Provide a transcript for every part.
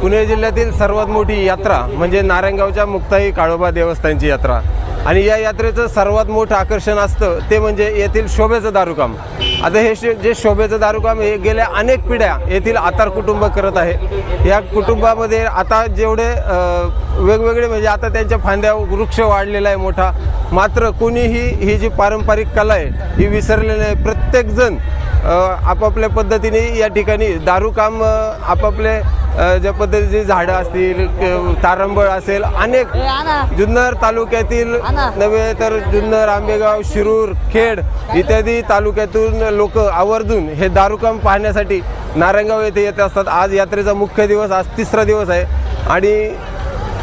पुणे जिल्ह्यातील सर्वात मोठी यात्रा म्हणजे नारायणगावच्या मुक्ताई काळोबा देवस्थानची यात्रा. आणि या यात्रेचं सर्वात मोठं आकर्षण असतं ते म्हणजे येथील शोभेचं दारूकाम. आता हे शे जे शोभेचं दारूकाम हे गेल्या अनेक पिढ्या येथील आतार कुटुंब करत आहे. या कुटुंबामध्ये आता जेवढे वेगवेगळे म्हणजे आता त्यांच्या फांद्या वृक्ष वाढलेला आहे मोठा. मात्र कोणीही ही जी पारंपरिक कला आहे ही विसरलेली नाही. प्रत्येकजण आपापल्या पद्धतीने या ठिकाणी दारूकाम आपापले ज्या पद्धतीची झाडं असतील तारंबळ असेल अनेक जुन्नर तालुक्यातील नव्हे तर जुन्नर आंबेगाव शिरूर खेड इत्यादी तालुक्यातून लोक आवर्जून हे दारूकाम पाहण्यासाठी नारायणगाव येथे येत असतात. आज यात्रेचा मुख्य दिवस आज तिसरा दिवस आहे. आणि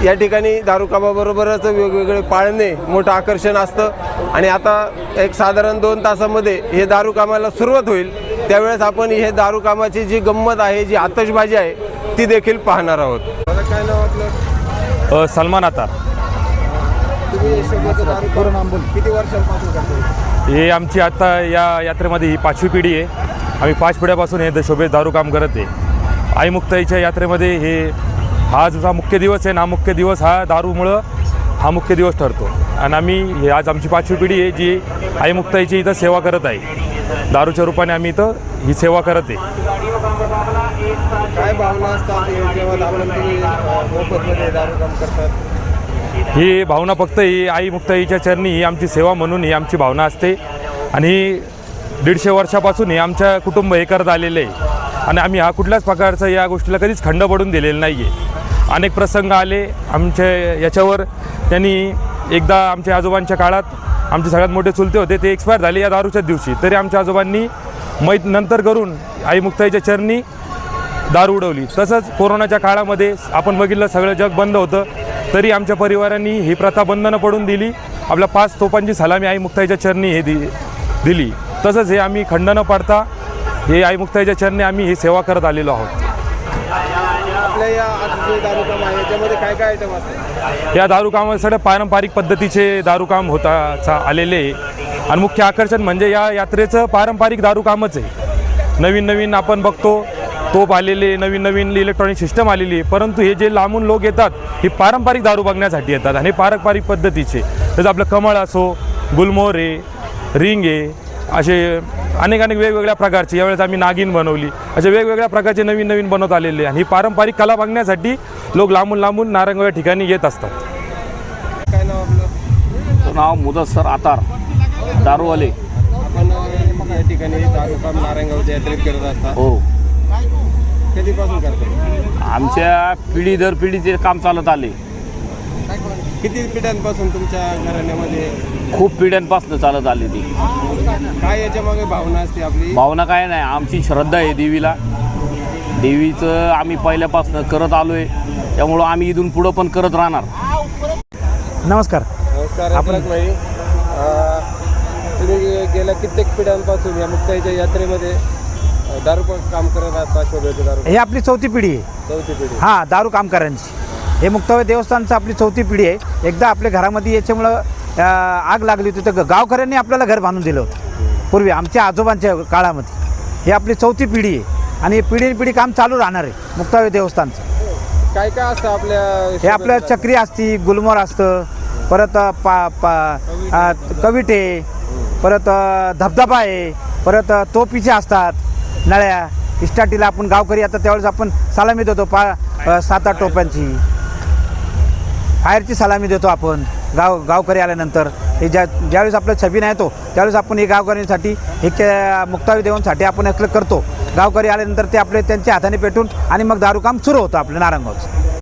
या ठिकाणी दारूकामाबरोबरच वेगवेगळे पाळणे मोठं आकर्षण असतं. आणि आता एक साधारण दोन तासामध्ये हे दारू कामाला सुरुवात होईल. त्यावेळेस आपण हे दारू कामाची जी गंमत आहे जी आतषबाजी आहे ती देखील पाहणार आहोत. काय नाव आपलं अ, सलमान आता. तुम्ही किती वर्षांपासून करतो हे आमची आता या यात्रेमध्ये ही पाचवी पिढी आहे. आम्ही पाच पिढ्यापासून हे शोभेत दारू काम करत आहे. आई मुक्ताईच्या यात्रेमध्ये हे हा जो मुख्य दिवस आहे ना मुख्य दिवस हा दारूमुळं हा मुख्य दिवस ठरतो. आणि आम्ही हे आज आमची पाचवी पिढी आहे जी आई मुक्ताईची इथं सेवा करत आहे. दारूच्या रूपाने आम्ही इथं ही सेवा करत आहे. काय भावना असतात? हे जेव्हा आपण तुम्ही अ, मोफतमध्ये दारू काम करतात? ही भावना फक्त ही आई मुक्ताईच्या चरणी ही आमची सेवा म्हणून ही आमची भावना असते. आणि ही दीडशे वर्षापासून हे आमच्या कुटुंब हे करत आलेलं आहे. आणि आम्ही हा कुठल्याच प्रकारचा या गोष्टीला कधीच खंड पडून दिलेला नाही आहे अनेक प्रसंग आले. आमच्या याच्यावर त्यांनी एकदा आमच्या आजोबांच्या काळात आमचे सगळ्यात मोठे चुलते होते ते एक्सपायर झाले या दारूच्याच दिवशी. तरी आमच्या आजोबांनी मैत नंतर करून आई मुक्ताईच्या चरणी दारू उडवली. तसंच कोरोनाच्या काळामध्ये आपण बघितलं सगळं जग बंद होतं. तरी आमच्या परिवारांनी ही प्रथा बंद न पडून दिली. आपल्या पाच तोपांची सलामी आई मुक्ताईच्या चरणी हे दि दिली. तसंच हे आम्ही खंड न पाडता हे आई मुक्ताईच्या चरणी आम्ही ही सेवा करत आलेलो आहोत. आपल्या या दारू काम आहे याच्यामध्ये काय काय आयटम असतात? या दारूकामासाठी पारंपरिक पद्धतीचे दारूकाम होताचा आलेले आहे. आणि मुख्य आकर्षण म्हणजे या यात्रेचं पारंपरिक दारूकामच आहे. नवीन नवीन आपण बघतो तोप आलेले नवीन नवीन इलेक्ट्रॉनिक सिस्टम आलेली आहे. परंतु हे जे लांबून लोक येतात हे पारंपरिक दारू बघण्यासाठी येतात आणि पारंपरिक पद्धतीचे. जसं आपलं कमळ असो गुलमोहर आहे रिंग आहे असे अनेक अनेक वेगवेगळ्या प्रकारचे. यावेळेस आम्ही नागिन बनवली. असे वेगवेगळ्या प्रकारचे नवीन नवीन बनवत आलेले आहे. आणि ही पारंपरिक कला बघण्यासाठी लोक लांबून लांबून नारंगाव या ठिकाणी येत असतात. काय नाव आपलं? नाव मुदस्सर आतार. दारूवाले. आपण अ, या ठिकाणी नारायणगावच्या यात्रेत करत हो. कधीपासून करतो आमच्या पिढी दर पिढीचे काम चालत आले. किती पिढ्यांपासून तुमच्या घराण्यामध्ये? खूप पिढ्यांपासून चालत आली ती. काय याच्या मागे भावना असते आपली? भावना काय नाही आमची श्रद्धा आहे देवीला. देवीचं आम्ही पहिल्यापासून करत आलो आहे त्यामुळं आम्ही इथून पुढं पण करत राहणार. नमस्कार. नमस्कार आपण भाई तुम्ही गेल्या कित्येक पिढ्यांपासून या मुक्ताईच्या यात्रेमध्ये दारू काम करत असता शोभेचं दारू. ही आपली चौथी पिढी आहे. चौथी पिढी. हां दारू कामगारांची. हे मुक्तावय देवस्थानचं आपली चौथी पिढी आहे. एकदा आपल्या घरामध्ये याच्यामुळं आग लागली होती. तर गावकऱ्यांनी आपल्याला घर बांधून दिलं होतं. पूर्वी आमच्या आजोबांच्या काळामध्ये. ही आपली चौथी पिढी आहे. आणि हे पिढी पिढी काम चालू राहणार आहे मुक्तावय देवस्थानचं. काय काय असतं आपल्या हे आपलं चक्री असती गुलमोर असतं परत पा पा कविटे परत धबधबा आहे परत तोपीचे असतात नळ्या. इस्टाटीला आपण गावकरी आता त्यावेळेस आपण सलामी देतो पा सात आठ टोप्यांची. फायरची सलामी देतो आपण. गाव गावकरी आल्यानंतर. हे ज्या ज्यावेळेस आपला छबी नाही येतो त्यावेळेस आपण हे गावकऱ्यांसाठी हे मुक्तावी देऊनसाठी आपण असलं करतो. गावकरी आल्यानंतर ते आपले त्यांच्या हाताने पेटून आणि मग दारू काम सुरू होतं आपलं नारंगावचं